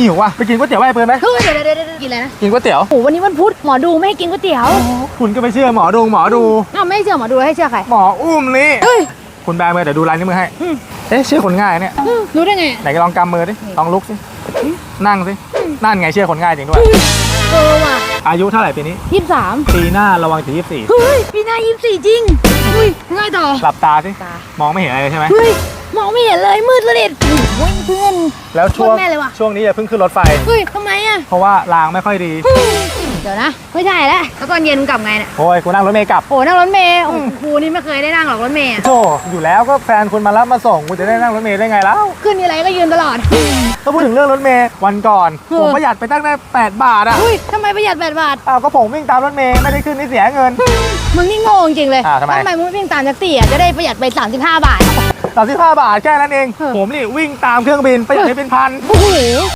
หิวว่ะไปกินก๋วยเตี๋ยวไอ้เปิดไหมเฮ้ยเดี๋ยวเดี๋ยวเดี๋ยวเดี๋ยวกินอะไรนะกินก๋วยเตี๋ยวโอ้วันนี้วันพุธหมอดูไม่ให้กินก๋วยเตี๋ยวคุณก็ไปเชื่อหมอดูหมอดูอ้าวไม่เชื่อหมอดูให้เชื่อใครหมออุ้มนี่เฮ้ยคุณแบมือเดี๋ยวดูลายนิ้วมือให้อืมเอ๊ะเชื่อคนง่ายเนี่ยอืมรู้ได้ไงไหนก็ลองกำมือดิลองลุกสินั่งสินั่นไงเชื่อคนง่ายจริงด้วยเออว่ะอายุเท่าไหร่ปีนี้ยี่สิบสามปีหน้าระวังถึงยี่สิบสี่เฮ้ยปีหน้ายี่สิบสี่จริง เฮ้ยง่ายต่อ หลับตาสิ ตา มองไม่เห็นอะไรเลยใช่ไหม เฮ้ยมองไม่เห็นเลยมืดสนิทโอ้ยเพื่อน แล้วช่วง โคตรแม่เลยว่ะ ช่วงนี้อย่าเพิ่งขึ้นรถไฟ เฮ้ยทำไมอะเพราะว่ารางไม่ค่อยดีเฮ้ยเดี๋ยวนะไม่ใช่แล้วแล้วตอนเย็นมึงกลับไงเนี่ยโอ้ยกูนั่งรถเมล์กลับ โอ้นั่งรถเมล์โอ้โหนี่ไม่เคยได้นั่งหรอกรถเมล์อะโธ่อยู่แล้วก็แฟนคุณมารับมาส่งกูจะได้นั่งรถเมล์ได้ไงแล้ว ขึ้นทีไรก็ยืนตลอด ถ้าพูดถึงเรื่องรถเมล์วันก่อน เออ ผมประหยัดไปตั้งแต่8บาทอะเฮ้ยทำไมประหยัดแปดบาท อ้าวก็ผมวิ่งตามรถเมล์ไม่ได้ขึ้นนี่เสียเงิน มึงนี่โง่จริงๆเลยอ่าทำไม มึงไม่วิ่งตามแท็กซี่อะจะได้ประหยัดไป35บาท35บาทแค่นั้นเองเออผมนี่วิ่งตามเครื่องบินประหยัดได้เป็นพัน โอ้โห